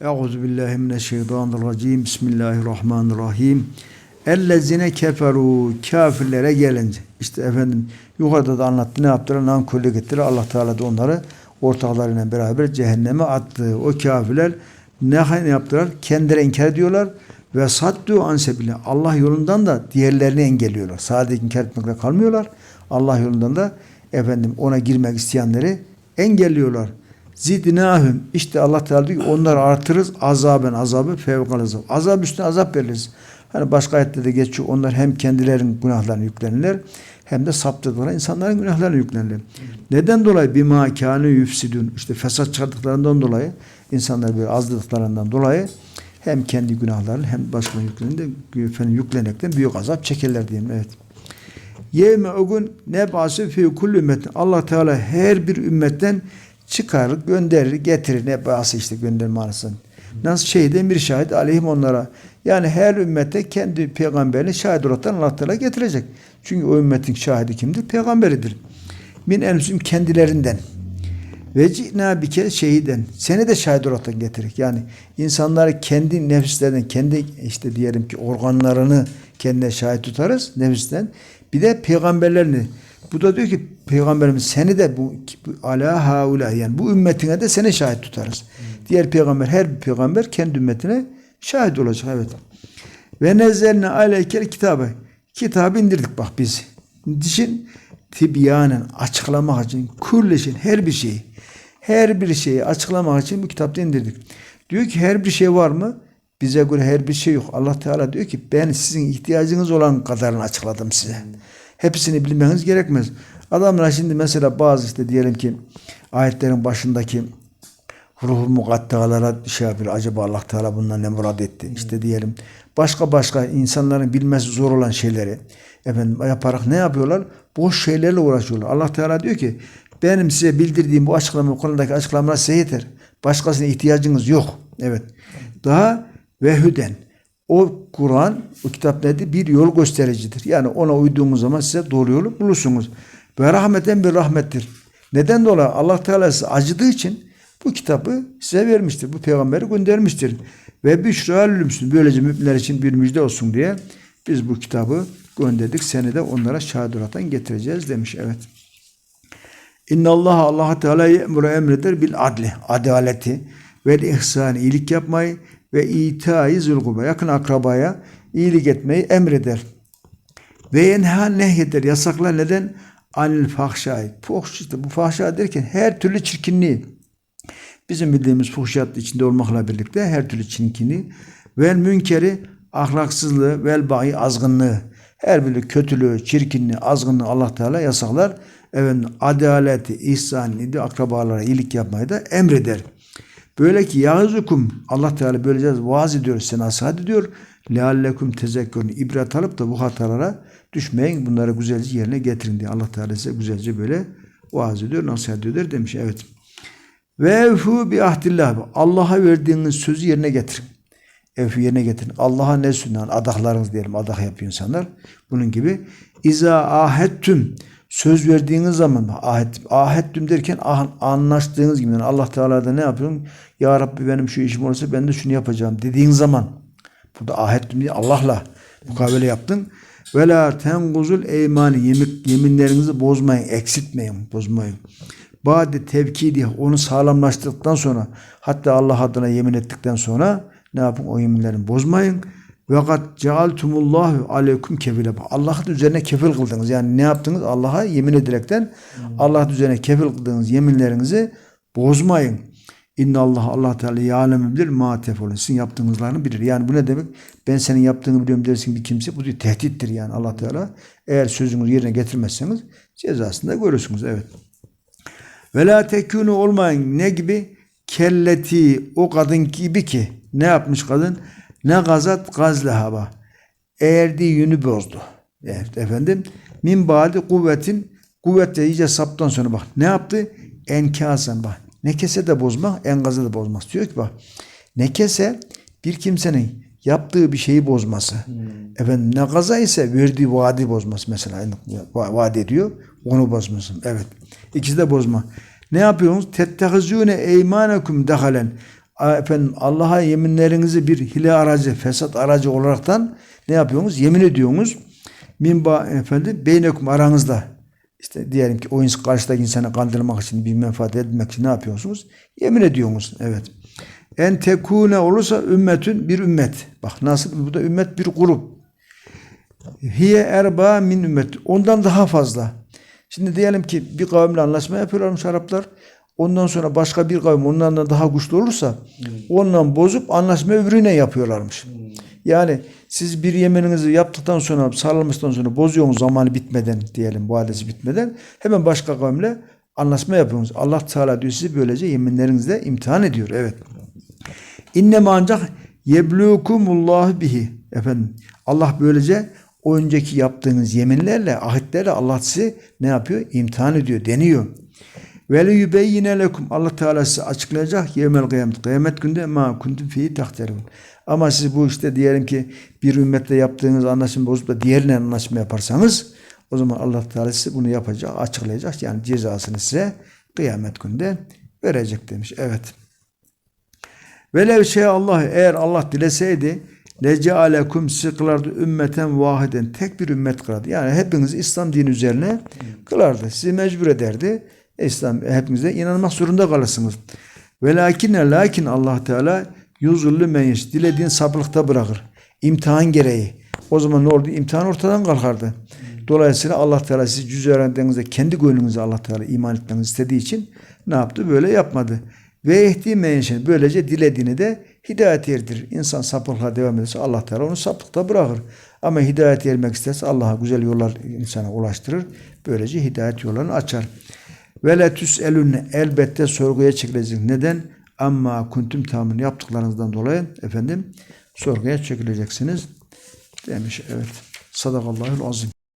Euzu billahi mineşşeytanirracim. Bismillahirrahmanirrahim. Ellezine keferu kafirlere gelince işte efendim yukarıda da anlattı ne yaptılar nankörlük ettiler Allah Teala da onları ortaklarıyla beraber cehenneme attı. O kafirler ne yaptılar? Kendileri inkar ediyorlar ve saddu ansebile Allah yolundan da diğerlerini engelliyorlar. Sadece inkar etmekle kalmıyorlar. Allah yolundan da efendim ona girmek isteyenleri engelliyorlar. Zidnahum işte Allah Teala diyor ki onları artırırız azaben azabı fevkal azap. Azap üstüne azap veririz. Hani başka ayette de geçiyor. Onlar hem kendilerinin günahlarını yüklenirler hem de saptırdılar insanların günahlarını yüklenirler. Neden dolayı? Bima kâne yüfsidün. İşte fesat çıkardıklarından dolayı insanlar böyle azdıklarından dolayı hem kendi günahlarını hem başka yüklenirler. Efendim, yüklenekten büyük azap çekerler diyelim. Evet. Yevme o gün ne bahsi fi kulli ümmetin. Allah Teala her bir ümmetten çıkarır, gönderir, getirir. Ne bahsi işte gönderme manasını. Nasıl şeyden bir şahit aleyhim onlara. Yani her ümmete kendi peygamberini şahit olarak Allah Teala getirecek. Çünkü o ümmetin şahidi kimdir? Peygamberidir. Min enfusum kendilerinden. Ve ci'na bir kere şehiden. Seni de şahit olarak getirir. Yani insanları kendi nefislerden, kendi işte diyelim ki organlarını kendine şahit tutarız nefisten. Bir de peygamberlerini. Bu da diyor ki peygamberimiz seni de bu, ala haula yani bu ümmetine de seni şahit tutarız. Hmm. Diğer peygamber her bir peygamber kendi ümmetine şahit olacak evet. Ve nezzelne aleykel kitabı. Kitabı indirdik bak biz. Dişin tibyanen açıklamak için kulleşin her bir şeyi her bir şeyi açıklamak için bu kitapta indirdik. Diyor ki her bir şey var mı? Bize göre her bir şey yok. Allah Teala diyor ki ben sizin ihtiyacınız olan kadarını açıkladım size. Hepsini bilmeniz gerekmez. Adamlar şimdi mesela bazı işte diyelim ki ayetlerin başındaki ruhu mukattalara şey yapıyor. Acaba Allah Teala bundan ne murad etti? İşte diyelim başka başka insanların bilmesi zor olan şeyleri efendim yaparak ne yapıyorlar? Boş şeylerle uğraşıyorlar. Allah Teala diyor ki benim size bildirdiğim bu açıklama konudaki açıklamalar size yeter. Başkasına ihtiyacınız yok. Evet. Daha ve hüden. O Kur'an, o kitap nedir? Bir yol göstericidir. Yani ona uyduğunuz zaman size doğru yolu bulursunuz. Ve rahmeten bir rahmettir. Neden dolayı? Allah Teala size acıdığı için bu kitabı size vermiştir. Bu peygamberi göndermiştir. Ve büşra lümsün. Böylece müminler için bir müjde olsun diye biz bu kitabı gönderdik. Seni de onlara olarak getireceğiz demiş. Evet. İnna Allah Allah Teala emre emreder bil adli adaleti ve ihsan iyilik yapmayı ve itayı zulkuba yakın akrabaya iyilik etmeyi emreder. Ve yenha nehyeder yasaklar neden? Anil fahşay. Fuhş işte bu fahşa derken her türlü çirkinliği. Bizim bildiğimiz fuhşiyat içinde olmakla birlikte her türlü çirkinliği. Vel münkeri ahlaksızlığı vel bayi azgınlığı. Her biri kötülüğü, çirkinliği, azgınlığı Allah Teala yasaklar efendim, adaleti, ihsanını, akrabalara iyilik yapmayı da emreder. Böyle ki yazukum Allah Teala böylece vaaz ediyor, size nasihat ediyor. Leallekum tezekkürün ibret alıp da bu hatalara düşmeyin. Bunları güzelce yerine getirin diye Allah Teala size güzelce böyle vaaz ediyor, nasihat ediyor demiş. Evet. Ve evfu bi ahdillah. Allah'a verdiğiniz sözü yerine getirin. Evfu yerine getirin. Allah'a ne sunan? Adaklarınız diyelim. Adak yapıyor insanlar. Bunun gibi. İza ahettüm söz verdiğiniz zaman ahet, ahettüm derken ah, anlaştığınız gibi yani Allah Teala da ne yapıyorsun? Ya Rabbi benim şu işim olursa ben de şunu yapacağım dediğin zaman burada ahettüm diye Allah'la mukabele yaptın. Ve la tenguzul eymani yemin, yeminlerinizi bozmayın, eksiltmeyin, bozmayın. Bade tevkidi onu sağlamlaştırdıktan sonra hatta Allah adına yemin ettikten sonra ne yapın o yeminlerini bozmayın. Ve kad cealtumullahu aleyküm kefile. Allah'ın üzerine kefil kıldınız. Yani ne yaptınız? Allah'a yemin ederekten hmm. Allah üzerine kefil kıldığınız yeminlerinizi bozmayın. İnna Allah Allah Teala yâlemu bilir ma tefalun. Sizin yaptığınızlarını bilir. Yani bu ne demek? Ben senin yaptığını biliyorum dersin bir kimse. Bu bir tehdittir yani Allah Teala. Eğer sözünüzü yerine getirmezseniz cezasını da görürsünüz. Evet. Ve la tekûnü olmayın. Ne gibi? Kelleti o kadın gibi ki ne yapmış kadın? Ne gazat gazlehaba. Eğerdiği yünü bozdu. Evet efendim. Min badi kuvvetin kuvvetle iyice saptan sonra bak ne yaptı? Enkasan bak. Ne kese de bozmak, engazı da bozmak. Diyor ki bak. Ne kese bir kimsenin yaptığı bir şeyi bozması. Hmm. Efendim ne gaza ise verdiği vaadi bozması mesela. Vaat ediyor. Onu bozmasın. Evet. İkisi de bozma. Ne yapıyorsunuz? Tettehizûne eymanekum dehalen. Efendim Allah'a yeminlerinizi bir hile aracı, fesat aracı olaraktan ne yapıyorsunuz? Yemin ediyorsunuz. Min ba efendim beynekum aranızda. İşte diyelim ki o karşıdaki insanı kandırmak için bir menfaat etmek için ne yapıyorsunuz? Yemin ediyorsunuz. Evet. En tekune olursa ümmetün bir ümmet. Bak nasıl bu da ümmet bir grup. Hiye erba min ümmet. Ondan daha fazla. Şimdi diyelim ki bir kavimle anlaşma yapıyorlarmış Araplar. Ondan sonra başka bir kavim onlardan daha güçlü olursa ondan bozup anlaşma öbürüne yapıyorlarmış. Yani siz bir yemininizi yaptıktan sonra sarılmıştan sonra bozuyorsunuz zamanı bitmeden diyelim bu hadisi bitmeden hemen başka kavimle anlaşma yapıyorsunuz. Allah Teala diyor sizi böylece yeminlerinizle imtihan ediyor. Evet. İnnem ancak yeblukumullahu bihi. Efendim Allah böylece o önceki yaptığınız yeminlerle, ahitlerle Allah sizi ne yapıyor? İmtihan ediyor, deniyor. Ve yubeyyine lekum. Allah Teala size açıklayacak yevmel kıyamet. Kıyamet günde ma kuntum fihi tahterun. Ama siz bu işte diyelim ki bir ümmetle yaptığınız anlaşma bozup da diğerine anlaşma yaparsanız o zaman Allah Teala size bunu yapacak, açıklayacak. Yani cezasını size kıyamet günde verecek demiş. Evet. Velev şey Allah eğer Allah dileseydi lecealekum sizi kılardı ümmeten vahiden tek bir ümmet kılardı. Yani hepiniz İslam dini üzerine kılardı. Sizi mecbur ederdi. İslam hepinize inanmak zorunda kalırsınız. Velakine lakin Allah Teala yuzullu meyiş dilediğin sapıklıkta bırakır. İmtihan gereği. O zaman ne oldu? İmtihan ortadan kalkardı. Dolayısıyla Allah Teala siz cüz öğrendiğinizde kendi gönlünüze Allah Teala iman etmenizi istediği için ne yaptı? Böyle yapmadı. Ve ehdi menşen. Böylece dilediğini de hidayet erdirir. İnsan sapıklığa devam ederse Allah Teala onu sapıkta bırakır. Ama hidayet ermek isterse Allah'a güzel yollar insana ulaştırır. Böylece hidayet yollarını açar. Ve le tüselünne elbette sorguya çekilecek. Neden? Amma kuntum tamın yaptıklarınızdan dolayı efendim sorguya çekileceksiniz demiş. Evet. Sadakallahul azim.